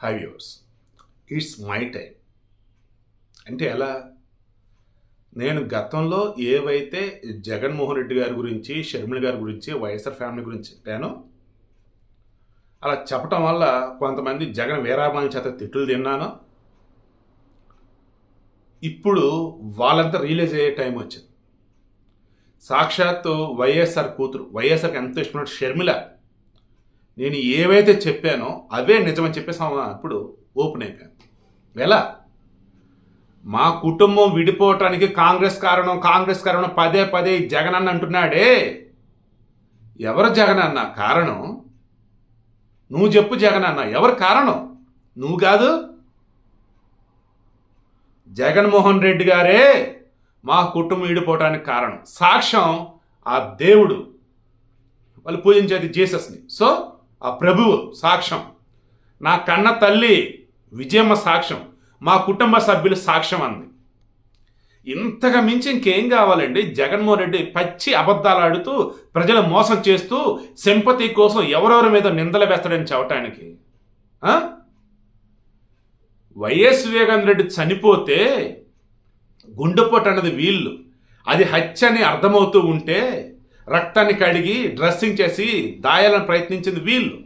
Hi viewers it's my time అంటే ఎలా? నేను గతంలో ఏవైతే జగన్మోహన్ రెడ్డి గారి గురించి షర్మిల గారి గురించి వైఎస్ఆర్ ఫ్యామిలీ గురించి చెప్పానో అలా చెప్పటం వల్ల కొంతమంది జగన్ వీరాభాని చేత తిట్లు తిన్నాను ఇప్పుడు వాళ్ళంతా రియలైజ్ అయ్యే టైం వచ్చింది. సాక్షాత్తు వైఎస్ఆర్ కూతురు వైఎస్ఆర్కి ఎంత ఇష్టమైన షర్మిల నేను ఏవైతే చెప్పానో అవే నిజమని చెప్పేసి అప్పుడు ఓపెన్ అయిపోయాను ఎలా? మా కుటుంబం విడిపోవటానికి కాంగ్రెస్ కారణం కాంగ్రెస్ కారణం పదే పదే జగన్ అన్న అంటున్నాడే. ఎవరు జగన్ అన్న? కారణం? నువ్వు చెప్పు జగన్ అన్న. ఎవరు కారణం? నువ్వు కాదు? జగన్మోహన్ రెడ్డి గారే మా కుటుంబం విడిపోవటానికి కారణం. సాక్ష్యం ఆ దేవుడు. వాళ్ళు పూజించేది జీసస్ని. సో ఆ ప్రభువు సాక్ష్యం. నా కన్న తల్లి విజయమ్మ సాక్ష్యం. మా కుటుంబ సభ్యుల సాక్ష్యం అంది. ఇంతగా మించి ఇంకేం కావాలండి? జగన్మోహన్ రెడ్డి పచ్చి అబద్ధాలు ఆడుతూ ప్రజలు మోసం చేస్తూ సింపతి కోసం ఎవరెవరి మీద నిందలు వేస్తాడని చెప్పటానికి? వైఎస్ వివేకానంద రెడ్డి చనిపోతే గుండెపోటు అన్నది వీళ్ళు. అది హత్య అని అర్థమవుతూ ఉంటే రక్తాన్ని కడిగి డ్రెస్సింగ్ చేసి దాయాలని ప్రయత్నించింది వీళ్ళు.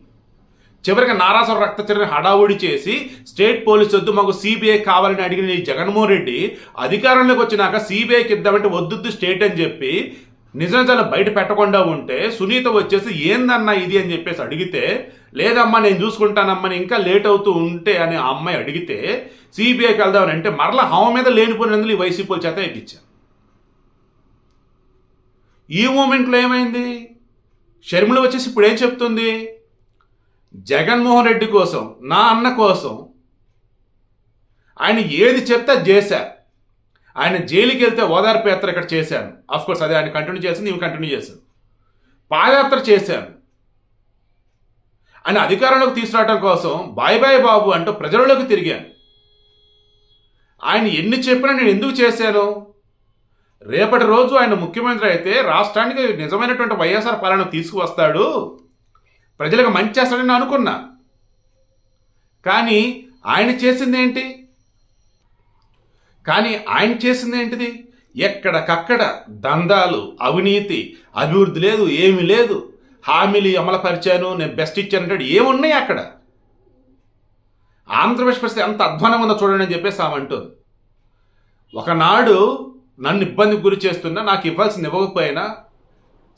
చివరికి నారాసుర రక్తచర్యని హడావుడి చేసి స్టేట్ పోలీసు వద్దు మాకు సిబిఐ కావాలని అడిగిన ఈ జగన్మోహన్ రెడ్డి అధికారంలోకి వచ్చినాక సిబిఐకి ఇద్దామంటే వద్దు స్టేట్ అని చెప్పి నిజ నిజాలు బయట పెట్టకుండా ఉంటే సునీత వచ్చేసి ఏందన్నా ఇది? అని చెప్పేసి అడిగితే లేదమ్మా నేను చూసుకుంటానమ్మని ఇంకా లేట్ అవుతూ ఉంటే అని ఆ అమ్మాయి అడిగితే సిబిఐకి వెళ్దామని అంటే మరలా హవ మీద లేనిపోయినందుకు ఈ వైసీపీ చేత ఇప్పించారు ఈ మూమెంట్లో ఏమైంది? షర్మిల వచ్చేసి ఇప్పుడు ఏం చెప్తుంది? జగన్మోహన్ రెడ్డి కోసం నా అన్న కోసం ఆయన ఏది చెప్తే చేశా. ఆయన జైలుకి వెళ్తే ఓదార్పు యాత్ర ఇక్కడ చేశాను. అఫ్ కోర్స్ అదే ఆయన కంటిన్యూ చేసింది ఇవి కంటిన్యూ చేశాను పాదయాత్ర చేశాను. ఆయన అధికారంలోకి తీసుకురావడం కోసం బాయ్ బాయ్ బాబు అంటూ ప్రజలలోకి తిరిగాను. ఆయన ఎన్ని చెప్పినా నేను ఎందుకు చేశాను? రేపటి రోజు ఆయన ముఖ్యమంత్రి అయితే రాష్ట్రానికి నిజమైనటువంటి వైఎస్ఆర్ పాలన తీసుకువస్తాడు. ప్రజలకు మంచి చేస్తాడని నేను అనుకున్నా. కానీ ఆయన చేసింది ఏంటి? కానీ ఆయన చేసింది ఏంటిది? ఎక్కడికక్కడ దందాలు అవినీతి అభివృద్ధి లేదు ఏమీ లేదు. హామీలు అమలుపరిచాను నేను బెస్ట్ ఇచ్చాను అంటే ఏమున్నాయి అక్కడ? ఆంధ్రప్రదేశ్ పరిస్థితి ఎంత అధ్వానం ఉందో చూడండి అని చెప్పేసి ఆమె అంటుంది. ఒకనాడు నన్ను ఇబ్బందికి గురి చేస్తున్నా నాకు ఇవ్వాల్సింది ఇవ్వకపోయినా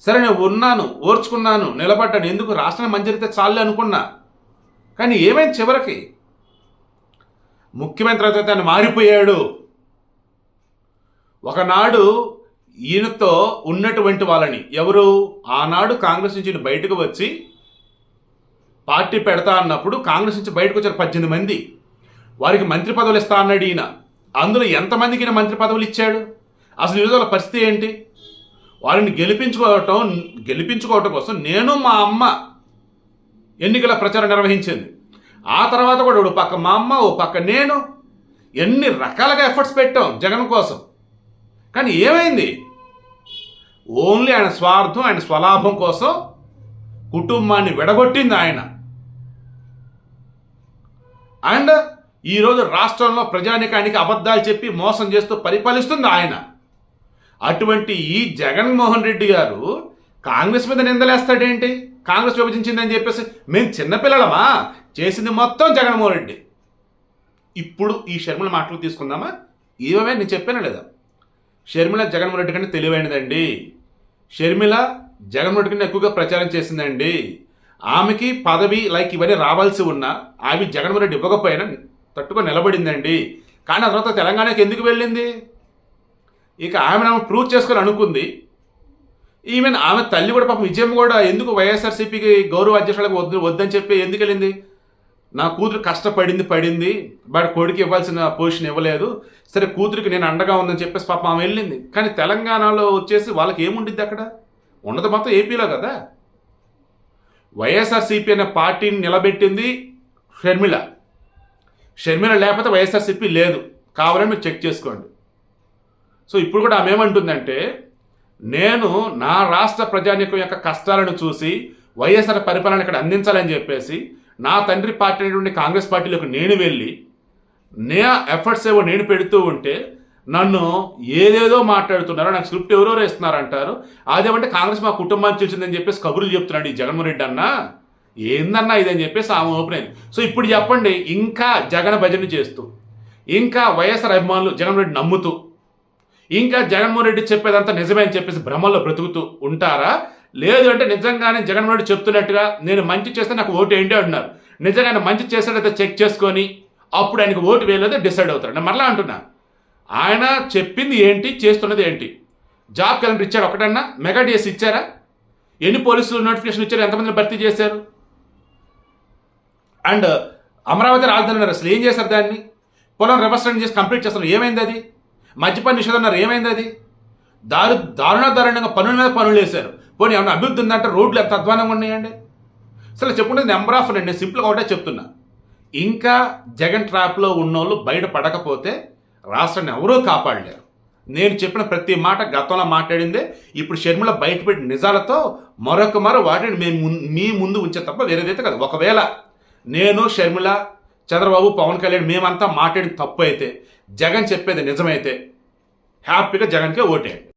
సరే నేను ఉన్నాను ఓర్చుకున్నాను నిలబడ్డాను ఎందుకు రాష్ట్రం మంజరితే చాలే అనుకున్నా. కానీ ఏమైంది చివరికి? ముఖ్యమంత్రి అయితే ఆయన మారిపోయాడు. ఒకనాడు ఈయనతో ఉన్నటువంటి వాళ్ళని ఎవరు? ఆనాడు కాంగ్రెస్ నుంచి బయటకు వచ్చి పార్టీ పెడతా అన్నప్పుడు కాంగ్రెస్ నుంచి బయటకు వచ్చారు పద్దెనిమిది మంది. వారికి మంత్రి పదవులు ఇస్తా అన్నాడు ఈయన. అందులో ఎంతమందికి మంత్రి పదవులు ఇచ్చాడు? అసలు ఈరోజు పరిస్థితి ఏంటి? వారిని గెలిపించుకోవటం గెలిపించుకోవటం కోసం నేను మా అమ్మ ఎన్నికల ప్రచారం నిర్వహించింది. ఆ తర్వాత కూడా ఓ పక్క మా అమ్మ ఓ పక్క నేను ఎన్ని రకాలుగా ఎఫర్ట్స్ పెట్టాం జగన్ కోసం. కానీ ఏమైంది? ఓన్లీ ఆయన స్వార్థం ఆయన స్వలాభం కోసం కుటుంబాన్ని విడగొట్టింది ఆయన. అండ్ ఈరోజు రాష్ట్రంలో ప్రజానికానికి అబద్ధాలు చెప్పి మోసం చేస్తూ పరిపాలిస్తుంది ఆయన. అటువంటి ఈ జగన్మోహన్ రెడ్డి గారు కాంగ్రెస్ మీద నిందలేస్తాడేంటి? కాంగ్రెస్ విభజించిందని చెప్పేసి మేము చిన్నపిల్లలమా? చేసింది మొత్తం జగన్మోహన్ రెడ్డి. ఇప్పుడు ఈ షర్మిల మాటలు తీసుకుందామా? ఏమే నేను చెప్పాను లేదా? షర్మిల జగన్మోహన్ రెడ్డి కంటే తెలివైనదండి. షర్మిల జగన్మోహన్ రెడ్డి కంటే ఎక్కువగా ప్రచారం చేసిందండి. ఆమెకి పదవి లైక్ ఇవన్నీ రావాల్సి ఉన్నా ఆమె జగన్మోహన్ రెడ్డి ఇవ్వకపోయినా తట్టుకొని నిలబడిందండి. కానీ ఆ తర్వాత తెలంగాణకి ఎందుకు వెళ్ళింది? ఇక ఆమె ఆమె ప్రూవ్ చేసుకొని అనుకుంది. ఈమెన్ ఆమె తల్లి కూడా పాపం విజయం కూడా ఎందుకు వైఎస్ఆర్సీపీకి గౌరవ అధ్యక్షులకు వద్దు వద్దని చెప్పి ఎందుకు వెళ్ళింది? నా కూతురు కష్టపడింది పడింది. బట్ కొడుకు ఇవ్వాల్సిన పొజిషన్ ఇవ్వలేదు. సరే కూతురికి నేను అండగా ఉందని చెప్పేసి పాపం ఆమె వెళ్ళింది. కానీ తెలంగాణలో వచ్చేసి వాళ్ళకి ఏముండిద్ది అక్కడ? ఉండదు మొత్తం ఏపీలో కదా. వైఎస్ఆర్సీపీ అనే పార్టీని నిలబెట్టింది షర్మిళ షర్మిళ లేకపోతే వైఎస్ఆర్సీపీ లేదు. కావాలని మీరు చెక్ చేసుకోండి. సో ఇప్పుడు కూడా ఆమె ఏమంటుందంటే నేను నా రాష్ట్ర ప్రజానీకం యొక్క కష్టాలను చూసి వైఎస్ఆర్ పరిపాలన ఇక్కడ అందించాలని చెప్పేసి నా తండ్రి పార్టీ అయినటువంటి కాంగ్రెస్ పార్టీలోకి నేను వెళ్ళి నే ఎఫర్ట్స్ ఏవో నేను పెడుతూ ఉంటే నన్ను ఏదేదో మాట్లాడుతున్నారో నాకు స్క్రిప్ట్ ఎవరెవరో ఇస్తున్నారంటారు అదేమంటే కాంగ్రెస్ మా కుటుంబానికి తెలిసిందని చెప్పేసి కబుర్లు చెప్తున్నాడు ఈ జగన్మోహన్ రెడ్డి అన్న. ఏందన్నా ఇదని చెప్పేసి ఆమె ఓపెన్ అయింది. సో ఇప్పుడు చెప్పండి ఇంకా జగన్ భజన చేస్తూ ఇంకా వైఎస్ఆర్ అభిమానులు జగన్ రెడ్డి నమ్ముతూ ఇంకా జగన్మోహన్ రెడ్డి చెప్పేదంతా నిజమే అని చెప్పేసి భ్రమల్లో బ్రతుకుతూ ఉంటారా? లేదు అంటే నిజంగానే జగన్మోహన్ రెడ్డి చెప్తున్నట్టుగా నేను మంచి చేస్తే నాకు ఓటు ఏంటి అంటున్నారు. నిజంగానే మంచి చేస్తాడైతే చెక్ చేసుకొని అప్పుడు ఆయనకు ఓటు వేయలేదో డిసైడ్ అవుతాడు నేను మరలా అంటున్నా. ఆయన చెప్పింది ఏంటి చేస్తున్నది ఏంటి? జాబ్ క్యాలెండర్ ఇచ్చారు ఒకటన్నా? మెగా డిఎస్ ఇచ్చారా? ఎన్ని పోలీసులు నోటిఫికేషన్ ఇచ్చారు? ఎంతమందిని భర్తీ చేశారు? అండ్ అమరావతి రాజధాని అసలు ఏం చేశారు దాన్ని? పొలం రివర్స్ చేసి కంప్లీట్ చేస్తారు ఏమైంది అది? మద్యపాన నిషేధం అన్నారు. ఏమైంది అది? దారు దారుణ దారుణంగా పనుల మీద పనులు వేశారు పోనీ ఏమైనా అభివృద్ధి ఉందంటే రోడ్లు ఎంత అధ్వానంగా ఉన్నాయండి? అసలు చెప్పుకునేది నెంబర్ ఆఫ్ నేను సింపుల్గా ఒకటే చెప్తున్నా. ఇంకా జగన్ ట్రాప్లో ఉన్నోళ్ళు బయట పడకపోతే రాష్ట్రాన్ని ఎవరూ కాపాడలేరు. నేను చెప్పిన ప్రతి మాట గతంలో మాట్లాడిందే. ఇప్పుడు షర్మిల బయటపెట్టిన నిజాలతో మరొక మరో వాటిని మేము మీ ముందు ఉంచే తప్ప వేరేదైతే కదా. ఒకవేళ నేను షర్మిల చంద్రబాబు పవన్ కళ్యాణ్ మేమంతా మాట్లాడి తప్పు అయితే జగన్ చెప్పేది నిజమైతే హ్యాపీగా జగన్కే ఓటేయండి.